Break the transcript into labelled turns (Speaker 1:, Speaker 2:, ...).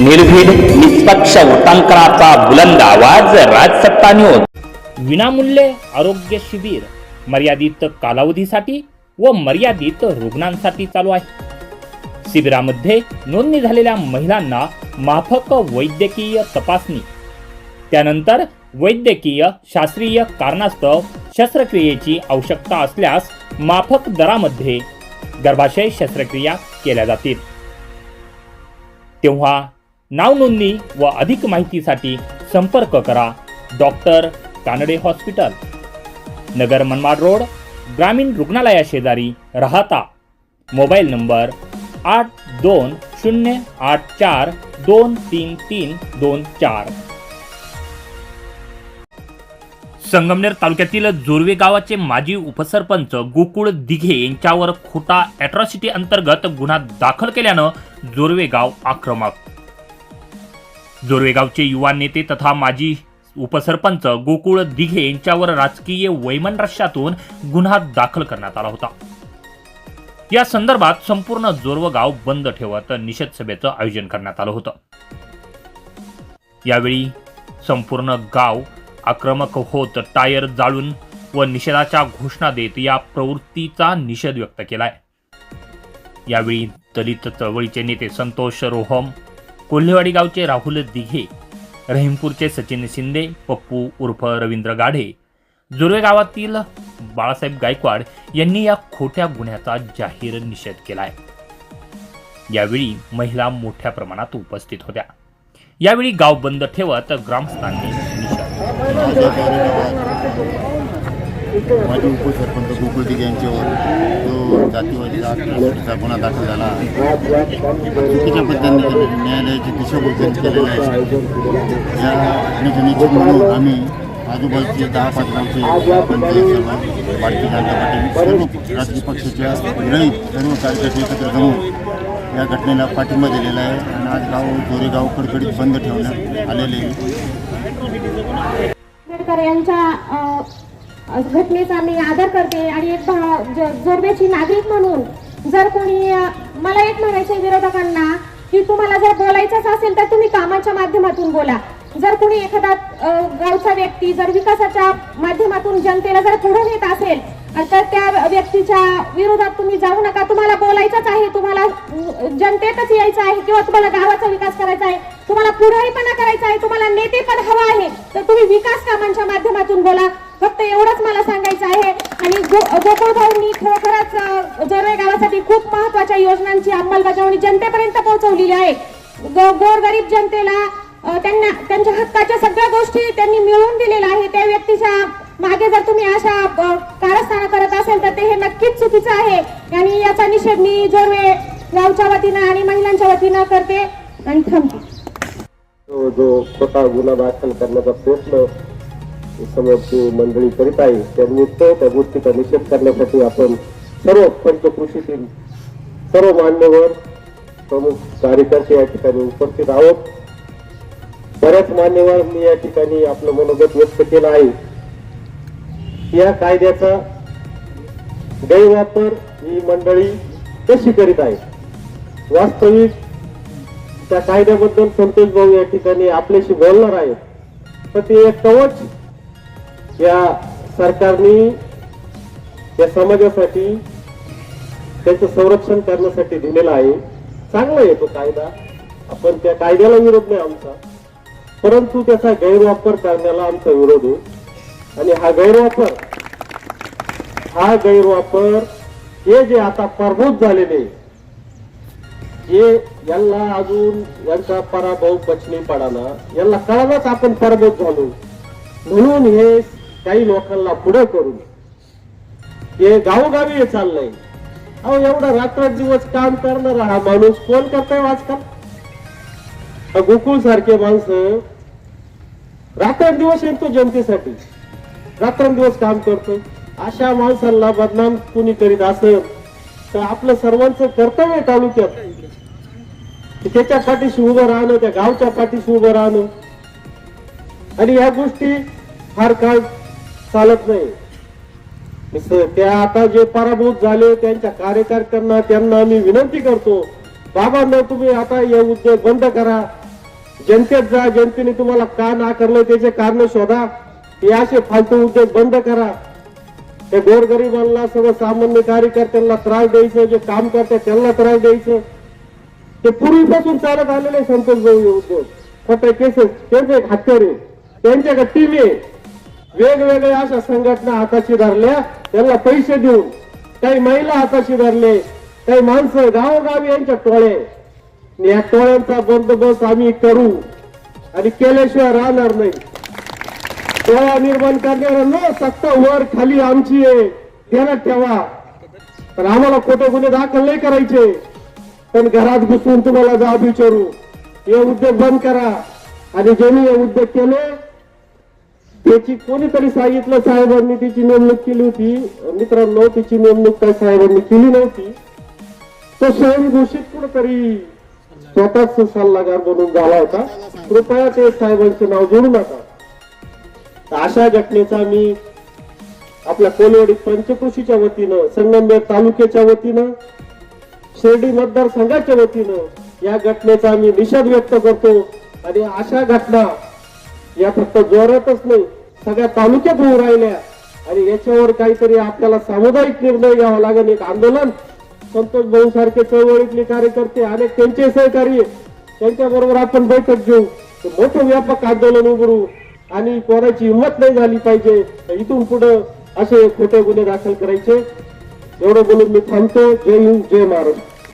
Speaker 1: निर्भीड निष्पक्ष वृत्तांकनाचा बुलंद आवाज राजसत्ता न्यूज
Speaker 2: विनामूल्य आरोग्य शिबिर मर्यादित कालावधीसाठी व मर्यादित रुग्णांसाठी चालू आहे. शिबिरामध्ये नोंदणी झालेल्या महिलांना माफक वैद्यकीय तपासणी. त्यानंतर वैद्यकीय शास्त्रीय कारणास्तव शस्त्रक्रियेची आवश्यकता असल्यास माफक दरामध्ये गर्भाशय शस्त्रक्रिया केल्या जातील. तेव्हा नाव नोंदणी व अधिक माहितीसाठी संपर्क करा. Doctor Kanade hospital. Nagar Manmad road ग्रामीण रुग्णालया शेजारी राहता. मोबाईल नंबर आठ दोन शून्य आठ चार दोन तीन तीन दोन चार. संगमनेर तालुक्यातील जोरवे गावाचे माजी उपसरपंच गोकुळ दिघे यांच्यावर खोटा अॅट्रॉसिटी अंतर्गत गुन्हा दाखल केल्यानं जोरवे गाव आक्रमक जोरवेगावचे युवा नेते तथा माजी उपसरपंच गोकुळ दिघे यांच्यावर राजकीय वैमनस्यातून गुन्हा दाखल करण्यात आला होता. या संदर्भात संपूर्ण जोरवगाव बंद ठेवत निषेध सभेचं आयोजन करण्यात आलं होतं. यावेळी संपूर्ण गाव आक्रमक होत टायर जाळून व निषेधाच्या घोषणा देत या प्रवृत्तीचा निषेध व्यक्त केलाय. यावेळी दलित चळवळीचे नेते संतोष रोहम कोल्हेवाडी गावचे राहुल दिघे रहीमपूरचे सचिन शिंदे पप्पू उर्फ रवींद्र गाढे जुर्वे गावातील बाळासाहेब गायकवाड यांनी या खोट्या गुन्ह्याचा जाहीर निषेध केलाय. यावेळी महिला मोठ्या प्रमाणात उपस्थित होत्या. यावेळी गाव बंद ठेवत ग्रामस्थांनी निषेध
Speaker 3: माजी उपसरपंच गोकुळ दिघे यांच्यावर जो जातीवादी गुन्हा दाखल झाला चुकीच्या पद्धतीने न्यायालयाची दिशाभूल केलेली आहे. या घटनेची म्हणून आम्ही आजूबाजूचे दहा पाच गावचे पंचायत सभा भारतीय जनता पार्टी सर्व राजकीय पक्षाच्या विरहित सर्व कार्यकर्ते एकत्र जमून या घटनेला पाठिंबा दिलेला आहे आणि आज गाव जोरेगाव कडकडीत बंद ठेवण्यात आलेले आहे.
Speaker 4: यांच्या घटनेचा मी आदर करते आणि एक ज- जोडव्याची नागरिक म्हणून जर कोणी मला एक म्हणायचं आहे विरोधकांना की तुम्हाला जर बोलायचंच असेल तर तुम्ही कामाच्या माध्यमातून बोला. जर कोणी एखादा गावचा व्यक्ती जर विकासाच्या माध्यमातून जनतेला जर पुढे नेत असेल तर त्या व्यक्तीच्या विरोधात तुम्ही जाऊ नका. तुम्हाला बोलायचंच आहे तुम्हाला जनतेतच यायचं आहे किंवा तुम्हाला गावाचा विकास करायचा आहे तुम्हाला पुढारीपणा करायचा आहे तुम्हाला नेतेपद हवं आहे तर तुम्ही विकास कामांच्या माध्यमातून बोला. फक्त एवढंच मला सांगायचं आहे. आणि गो- गोकुळ भाऊंनी खरोखरच जरवे गावासाठी खूप महत्त्वाच्या योजनांची अंमलबजावणी जनतेपर्यंत पोहोचवलेली आहे. गो- गोरगरीब जनतेला त्यांना त्यांच्या हक्काच्या सगळ्या गोष्टी त्यांनी मिळवून दिलेल्या आहे त्या व्यक्तीच्या मागे जर तुम्ही अशा कारस्थानं करत असेल तर ते हे नक्कीच चुकीचं आहे. आणि याचा निषेध मी जोरवे गावच्या वतीनं आणि महिलांच्या वतीनं करते. आणि थांबते.
Speaker 5: जो स्वतः गुन्हा दाखल करण्याचा प्रयत्न समोरची मंडळी करीत आहे त्यानिमित्त त्या गोष्टीचा निषेध करण्यासाठी आपण सर्व पंचकृषीतील सर्व मान्यवर प्रमुख कार्यकर्ते या ठिकाणी उपस्थित आहोत. बऱ्याच मान्यवरांनी या ठिकाणी आपलं मनोगत व्यक्त केलं आहे. या कायद्याचा गैरवापर ही मंडळी कशी करीत आहे? वास्तविक त्या कायद्याबद्दल संतोष भाऊ या ठिकाणी आपल्याशी बोलणार आहेत. तर ते एक कवच या सरकारने या समाजासाठी त्याचं संरक्षण करण्यासाठी दिलेला आहे. चांगला आहे तो कायदा. आपण त्या कायद्याला विरोध नाही आमचा. परंतु त्याचा गैरवापर करण्याला आमचा विरोध आहे. आणि हा गैरवापर हा गैरवापर हे जे आता प्रभूत झालेले हे यांना अजून यांचा पराभव पचनी पडाना यांना कळालाच आपण पराभूत झालो. म्हणून हे काही लोकांना पुढे करून. हे गावोगावी हे चाललंय. अहो एवढा रात्रदिवस काम करणारा हा माणूस कोण करताय आजकाल? गोकुळ सारखे माणसं रात्रंदिवस येतो जनतेसाठी. रात्रंदिवस काम करतो अशा माणसांना बदनाम कुणी करीत असेल तर आपलं सर्वांचं कर्तव्य तालुक्यात. त्याच्या पाठीशी उभं राहणं त्या गावच्या पाठीशी उभं राहणं. आणि या गोष्टी फार काळ चालत नाही. त्या आता जे पराभूत झाले त्यांच्या कार्यकर्त्यांना त्यांना आम्ही विनंती करतो बाबांना तुम्ही आता हे उद्योग बंद करा. जनतेत जा जनतेने तुम्हाला का नाकारलं त्याचे कारण शोधा. हे असे फालतू उद्योग बंद करा. हे गोरगरिबांना सर्वसामान्य कार्यकर्त्यांना त्रास द्यायचं जे काम करतात त्यांना त्रास द्यायचं. ते पूर्वीपासून चालत आलेले संतोष भाऊ हे उद्योग. फक्त केसेस त्यांचे हत्यारे. त्यांच्याकडे टीम आहे. वेगवेगळ्या अशा संघटना हाताशी धरल्या त्यांना पैसे देऊन काही महिला हाताशी धरले काही माणसं गावोगावी यांच्या टोळे. या टोळ्यांचा बंदोबस्त आम्ही करू आणि केल्याशिवाय राहणार नाही. टोळा निर्माण करणाऱ्यांना सत्ता वर खाली आमची आहे ध्यानात ठेवा. पण आम्हाला खोटे गुन्हे दाखल नाही करायचे. पण घरात घुसून तुम्हाला जाब विचारू. हे उद्योग बंद करा. आणि ज्यांनी हे उद्योग केले त्याची कोणीतरी सांगितलं साहेबांनी तिची नेमणूक केली होती. मित्रांनो तिची नेमणूक काय साहेबांनी केली नव्हती. तो स्वयं घोषित कुठतरी स्वतःच सल्लागार बनून झाला होता. कृपया ते साहेबांचे नाव जोडू नका. अशा घटनेचा मी आपल्या कोलवाडी पंचकृषीच्या वतीनं संगमनेर तालुक्याच्या वतीनं शिर्डी मतदारसंघाच्या वतीनं या घटनेचा आम्ही निषेध व्यक्त करतो. आणि अशा घटना या फक्त जोरातच नाही सगळ्या तालुक्यात होऊ राहिल्या. आणि याच्यावर काहीतरी आपल्याला सामुदायिक निर्णय घ्यावा लागेल. एक आंदोलन. संतोष भाऊ सारखे चळवळीतले कार्यकर्ते अनेक त्यांचे सहकारी त्यांच्या बरोबर आपण बैठक घेऊ. मोठं व्यापक आंदोलन उभारू आणि कोणाची हिंमत नाही झाली पाहिजे तर इथून पुढे असे खोटे गुन्हे दाखल करायचे. एवढं बोलून मी थांबतो. जय हिंद जय महाराष्ट्र.